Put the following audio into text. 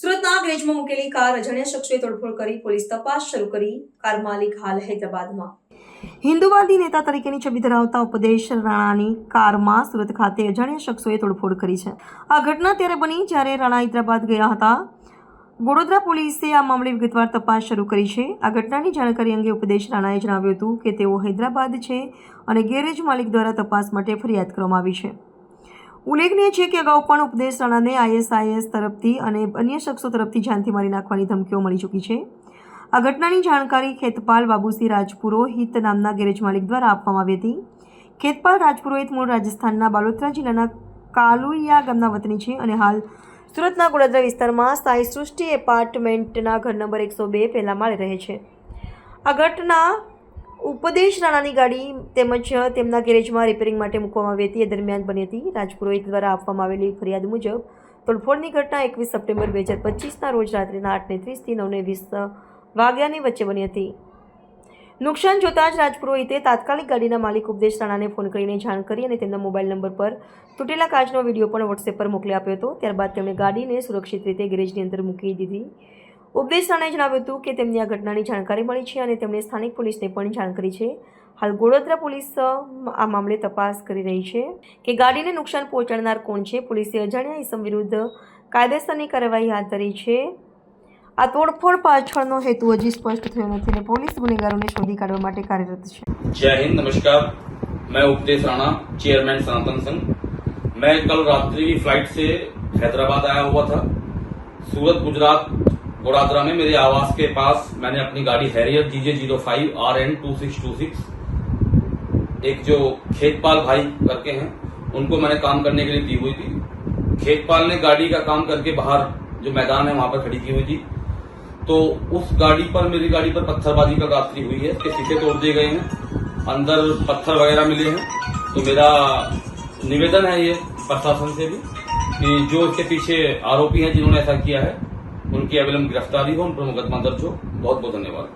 સુરતના ગેરેજમાં મૂકેલી કાર અજાણ્યા શખ્સોએ તોડફોડ કરી પોલીસ તપાસ શરૂ કરી. કાર માલિક હાલ હૈદરાબાદમાં. હિન્દુવાદી નેતા તરીકેની છબી ધરાવતા ઉપદેશ રાણાની કારમાં સુરત ખાતે અજાણ્યા શખ્સોએ તોડફોડ કરી છે. આ ઘટના ત્યારે બની જ્યારે રાણા હૈદરાબાદ ગયા હતા. વડોદરા પોલીસે આ મામલે વિગતવાર તપાસ શરૂ કરી છે. આ ઘટનાની જાણકારી અંગે ઉપદેશ રાણાએ જણાવ્યું હતું કે તેઓ હૈદરાબાદ છે અને ગેરેજ માલિક દ્વારા તપાસ માટે ફરિયાદ કરવામાં આવી છે. ઉલ્લેખનીય છે કે અગાઉ પણ ઉપદેશ રાણાને આઈએસઆઈએસ તરફથી અને અન્ય શખ્સો તરફથી જાનથી મારી નાખવાની ધમકીઓ મળી ચૂકી છે. આ ઘટનાની જાણકારી ખેતપાલ બાબુસિંહ રાજપુરોહિત નામના ગેરેજ માલિક દ્વારા આપવામાં આવી હતી. ખેતપાલ રાજપુરોહિત મૂળ રાજસ્થાનના બાલોત્રા જિલ્લાના કાલુયા ગામના વતની છે અને હાલ સુરતના ગોડાદરા વિસ્તારમાં સાઈ સૃષ્ટિ એપાર્ટમેન્ટના ઘર નંબર એકસો બે પહેલા માળે રહે છે. આ ઘટના ઉપદેશ રાણાની ગાડી તેમજ તેમના ગેરેજમાં રિપેરિંગ માટે મૂકવામાં આવી હતી. એ દરમિયાન બની હતી. રાજપુરોહિત દ્વારા આપવામાં આવેલી ફરિયાદ મુજબ, તોડફોડની ઘટના એકવીસ સપ્ટેમ્બર બે હજાર પચીસના રોજ રાત્રિના આઠને ત્રીસથી નવને વીસ વાગ્યાની વચ્ચે બની હતી. નુકસાન જોતાં જ રાજપુરોહિતે તાત્કાલિક ગાડીના માલિક ઉપદેશ રાણાને ફોન કરીને જાણ કરી અને તેમના મોબાઈલ નંબર પર તૂટેલા કાચનો વીડિયો પણ વોટ્સએપ પર મોકલી આપ્યો હતો. ત્યારબાદ તેમણે ગાડીને સુરક્ષિત રીતે ગેરેજની અંદર મૂકી દીધી. ઉપદેશ રાણાએ જણાવ્યું હતું કે તેમને આ ઘટનાની જાણકારી મળી છે અને તેમણે સ્થાનિક પોલીસને પણ જાણ કરી છે હાલ ગોડોદરા પોલીસ અ, આ મામલે તપાસ કરી રહી છે કે ગાડીને નુકસાન પહોંચાડનાર કોણ છે પોલીસે અજાણ્યા ઇસમ વિરુદ્ધ કાયદેસરની કાર્યવાહી હાથ ધરી છે આ તોડફોડ પાછળનો હેતુ હજી સ્પષ્ટ થયો નથી અને પોલીસ ગુનેગારોને શોધી કાઢવા માટે કાર્યરત છે जय हिंद नमस्कार मैं उपदेश राणा चेयरमैन सनातन संघ मैं कल रात्रि की फ्लाइट से हैदराबाद आया हुआ था सूरत गुजरात गोड़ादरा में मेरे आवास के पास मैंने अपनी गाड़ी Harrier GJ zero five R N two six two six. एक जो खेतपाल भाई करके हैं, उनको मैंने काम करने के लिए दी हुई थी। खेतपाल ने गाड़ी का काम करके बाहर जो मैदान है वहाँ पर खड़ी की हुई थी। तो उस गाड़ी पर, मेरी गाड़ी पर पत्थरबाजी का रात्रि हुई है, इसके शीशे तोड़ दिए गए हैं। अंदर पत्थर वगैरह मिले हैं। तो मेरा निवेदन है ये प्रशासन से भी कि जो इसके पीछे आरोपी हैं जिन्होंने ऐसा किया है उनकी अविलंब गिरफ्तारी हो उन पर मुकदमा दर्ज हो बहुत बहुत धन्यवाद